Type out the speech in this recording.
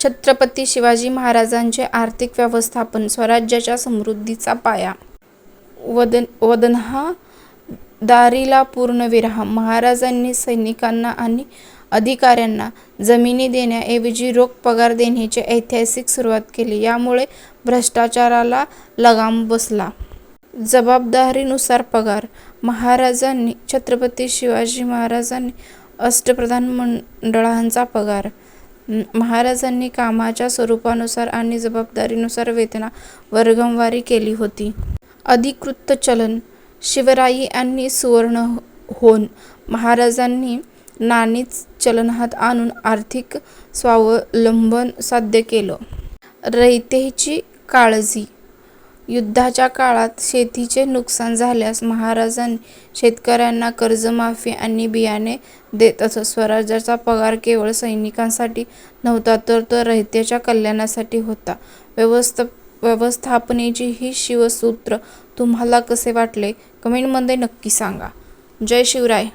छत्रपती शिवाजी महाराजांचे आर्थिक व्यवस्थापन स्वराज्याच्या समृद्धीचा पाया. वदन वदनहा दारीला पूर्णविराम महाराजांनी सैनिकांना आणि अधिकाऱ्यांना जमिनी देण्याऐवजी रोख पगार देण्याची ऐतिहासिक सुरुवात केली. यामुळे भ्रष्टाचाराला लगाम बसला. जबाबदारीनुसार पगार. महाराजांनी छत्रपती शिवाजी महाराजांनी अष्टप्रधान मंडळांचा पगार. महाराजांनी कामाच्या स्वरूपानुसार आणि जबाबदारीनुसार वेतना वर्गमवारी केली होती. अधिकृत चलन शिवराई आणि सुवर्ण होन महाराजांनी नाणीच चलनात आणून आर्थिक स्वावलंबन साध्य केलं. रयतेची काळजी युद्धाच्या काळात शेतीचे नुकसान झाल्यास महाराजांनी शेतकऱ्यांना कर्जमाफी आणि बियाणे देत असत स्वराज्याचा पगार केवळ सैनिकांसाठी नव्हता तर तो रयतेच्या कल्याणासाठी होता. व्यवस्थ व्यवस्थापनेची ही शिवसूत्र तुम्हाला कसे वाटले? कमेंटमध्ये नक्की सांगा. जय शिवराय.